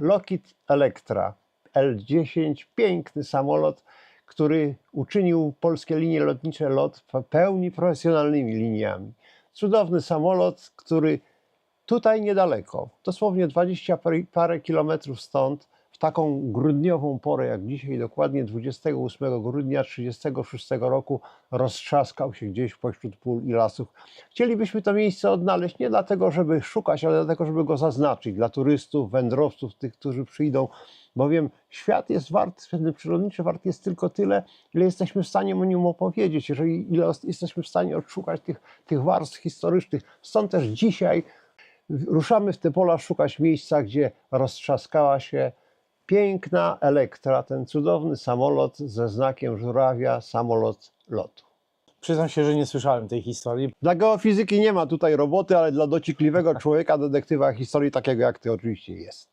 Lockheed Electra L-10, piękny samolot, który uczynił polskie linie lotnicze LOT pełni profesjonalnymi liniami. Cudowny samolot, który tutaj niedaleko, dosłownie 20 parę- parę kilometrów stąd, w taką grudniową porę jak dzisiaj, dokładnie 28 grudnia 1936 roku, roztrzaskał się gdzieś pośród pól i lasów. Chcielibyśmy to miejsce odnaleźć nie dlatego, żeby szukać, ale dlatego, żeby go zaznaczyć dla turystów, wędrowców, tych, którzy przyjdą, bowiem świat jest wart, ten przyrodniczy wart jest tylko tyle, ile jesteśmy w stanie o nim opowiedzieć, jeżeli ile jesteśmy w stanie odszukać tych, tych warstw historycznych. Stąd też dzisiaj ruszamy w te pola szukać miejsca, gdzie roztrzaskała się piękna Elektra, ten cudowny samolot ze znakiem żurawia, samolot lotu. Przyznam się, że nie słyszałem tej historii. Dla geofizyki nie ma tutaj roboty, ale dla dociekliwego człowieka, detektywa historii takiego jak ty oczywiście jest.